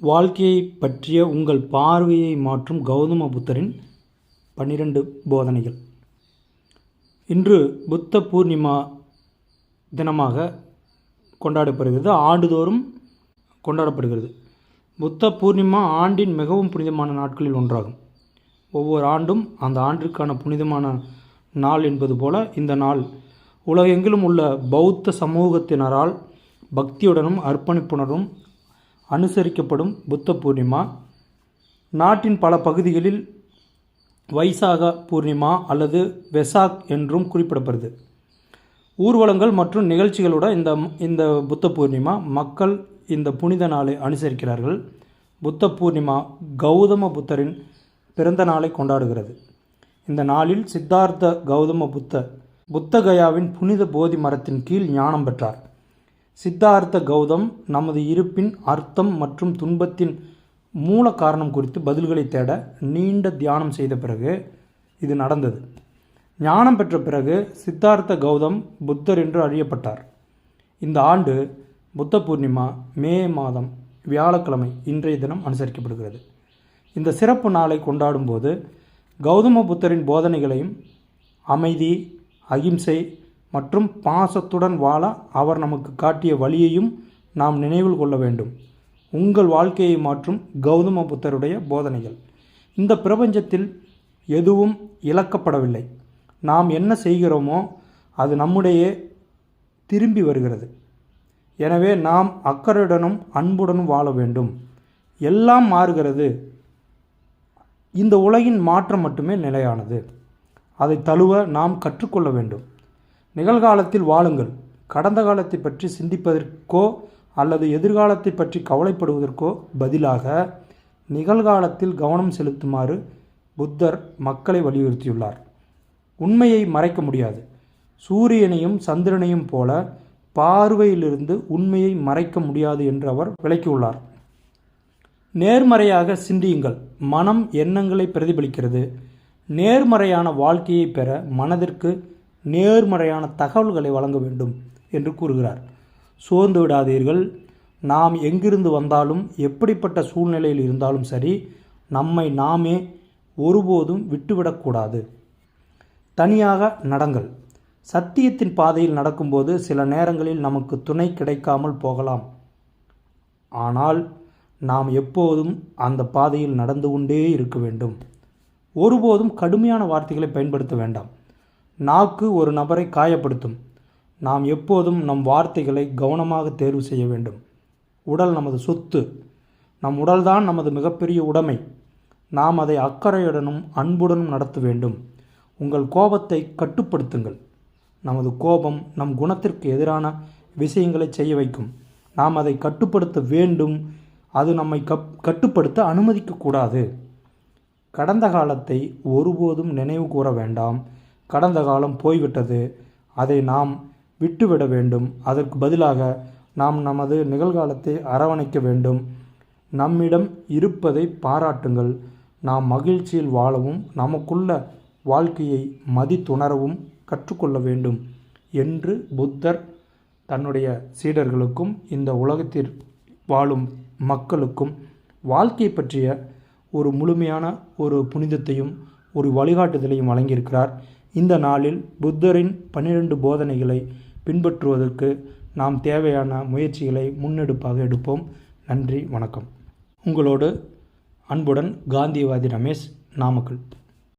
வாழ்க்கையை பற்றிய உங்கள் பார்வையை மாற்றும் கௌதம புத்தரின் பன்னிரண்டு போதனைகள். இன்று புத்த பூர்ணிமா தினமாக கொண்டாடப்படுகிறது. ஆண்டுதோறும் கொண்டாடப்படுகிறது. புத்த பூர்ணிமா ஆண்டின் மிகவும் புனிதமான நாட்களில் ஒன்றாகும். ஒவ்வொரு ஆண்டும் அந்த ஆண்டிற்கான புனிதமான நாள் என்பது போல இந்த நாள் உலகெங்கிலும் உள்ள பௌத்த சமூகத்தினரால் பக்தியுடனும் அர்ப்பணிப்புணரும் அனுசரிக்கப்படும் புத்த பூர்ணிமா. நாட்டின் பல பகுதிகளில் வைசாக பூர்ணிமா அல்லது வெசாக் என்றும் குறிப்பிடப்படுது. ஊர்வலங்கள் மற்றும் நிகழ்ச்சிகளோட இந்த இந்த புத்த பூர்ணிமா மக்கள் இந்த புனித நாளை அனுசரிக்கிறார்கள். புத்த பூர்ணிமா கௌதம புத்தரின் பிறந்த நாளை கொண்டாடுகிறது. இந்த நாளில் சித்தார்த்த கௌதம புத்த புத்தகயாவின் புனித போதி மரத்தின் கீழ் ஞானம் பெற்றார். சித்தார்த்த கௌதம் நமது இருப்பின் அர்த்தம் மற்றும் துன்பத்தின் மூல காரணம் குறித்து பதில்களை தேட நீண்ட தியானம் செய்த பிறகு இது நடந்தது. ஞானம் பெற்ற பிறகு சித்தார்த்த கௌதம் புத்தர் என்று அறியப்பட்டார். இந்த ஆண்டு புத்த பூர்ணிமா மே மாதம் வியாழக்கிழமை இன்றைய தினம் அனுசரிக்கப்படுகிறது. இந்த சிறப்பு நாளை கொண்டாடும்போது கௌதம புத்தரின் போதனைகளையும் அமைதி அகிம்சை மற்றும் பாசத்துடன் வாழ அவர் நமக்கு காட்டிய வழியையும் நாம் நினைவில் கொள்ள வேண்டும். உங்கள் வாழ்க்கையை மாற்றும் கௌதம புத்தருடைய போதனைகள். இந்த பிரபஞ்சத்தில் எதுவும் இழக்கப்படவில்லை. நாம் என்ன செய்கிறோமோ அது நம்முடைய திரும்பி வருகிறது. எனவே நாம் அக்கறையுடனும் அன்புடனும் வாழ வேண்டும். எல்லாம் மாறுகிறது. இந்த உலகின் மாற்றம் மட்டுமே நிலையானது. அதை தழுவ நாம் கற்றுக்கொள்ள வேண்டும். நிகழ்காலத்தில் வாழுங்கள். கடந்த காலத்தை பற்றி சிந்திப்பதற்கோ அல்லது எதிர்காலத்தை பற்றி கவலைப்படுவதற்கோ பதிலாக நிகழ்காலத்தில் கவனம் செலுத்துமாறு புத்தர் மக்களை வலியுறுத்தியுள்ளார். உண்மையை மறைக்க முடியாது. சூரியனையும் சந்திரனையும் போல பார்வையிலிருந்து உண்மையை மறைக்க முடியாது என்று அவர் விளக்கியுள்ளார். நேர்மறையாக சிந்தியுங்கள். மனம் எண்ணங்களை பிரதிபலிக்கிறது. நேர்மறையான வாழ்க்கையை பெற மனதிற்கு நேர்மறையான தகவல்களை வழங்க வேண்டும் என்று கூறுகிறார். சோர்ந்து விடாதீர்கள். நாம் எங்கிருந்து வந்தாலும் எப்படிப்பட்ட சூழ்நிலையில் இருந்தாலும் சரி நம்மை நாமே ஒருபோதும் விட்டுவிடக்கூடாது தனியாக நடங்கள். சத்தியத்தின் பாதையில் நடக்கும்போது சில நேரங்களில் நமக்கு துணை கிடைக்காமல் போகலாம். ஆனால் நாம் எப்போதும் அந்த பாதையில் நடந்து கொண்டே இருக்க வேண்டும். ஒருபோதும் கடுமையான வார்த்தைகளை பயன்படுத்த வேண்டாம். நாக்கு ஒரு நபரை காயப்படுத்தும். நாம் எப்போதும் நம் வார்த்தைகளை கவனமாக தேர்வு செய்ய வேண்டும். உடல் நமது சொத்து. நம் உடல்தான் நமது மிகப்பெரிய உடைமை. நாம் அதை அக்கறையுடனும் அன்புடனும் நடத்த வேண்டும். உங்கள் கோபத்தை கட்டுப்படுத்துங்கள். நமது கோபம் நம் குணத்திற்கு எதிரான விஷயங்களை செய்ய வைக்கும். நாம் அதை கட்டுப்படுத்த வேண்டும். அது நம்மை கப் கட்டுப்படுத்த அனுமதிக்கக்கூடாது. கடந்த காலத்தை ஒருபோதும் நினைவு கூற வேண்டாம். கடந்த காலம் போய்விட்டது. அதை நாம் விட்டுவிட வேண்டும். அதற்கு பதிலாக நாம் நமது நிகழ்காலத்தை அரவணைக்க வேண்டும். நம்மிடம் இருப்பதை பாராட்டுங்கள். நாம் மகிழ்ச்சியில் வாழவும் நமக்குள்ள வாழ்க்கையை மதித்துணரவும் கற்றுக்கொள்ள வேண்டும் என்று புத்தர் தன்னுடைய சீடர்களுக்கும் இந்த உலகத்தில் வாழும் மக்களுக்கும் வாழ்க்கை பற்றிய ஒரு முழுமையான ஒரு புனிதத்தையும் ஒரு வழிகாட்டுதலையும் வழங்கியிருக்கிறார். இந்த நாளில் புத்தரின் பன்னிரண்டு போதனைகளை பின்பற்றுவதற்கு நாம் தேவையான முயற்சிகளை முன்னெடுப்பாக எடுப்போம். நன்றி வணக்கம். உங்களோடு அன்புடன் காந்திவாதி ரமேஷ் நாமக்கல்.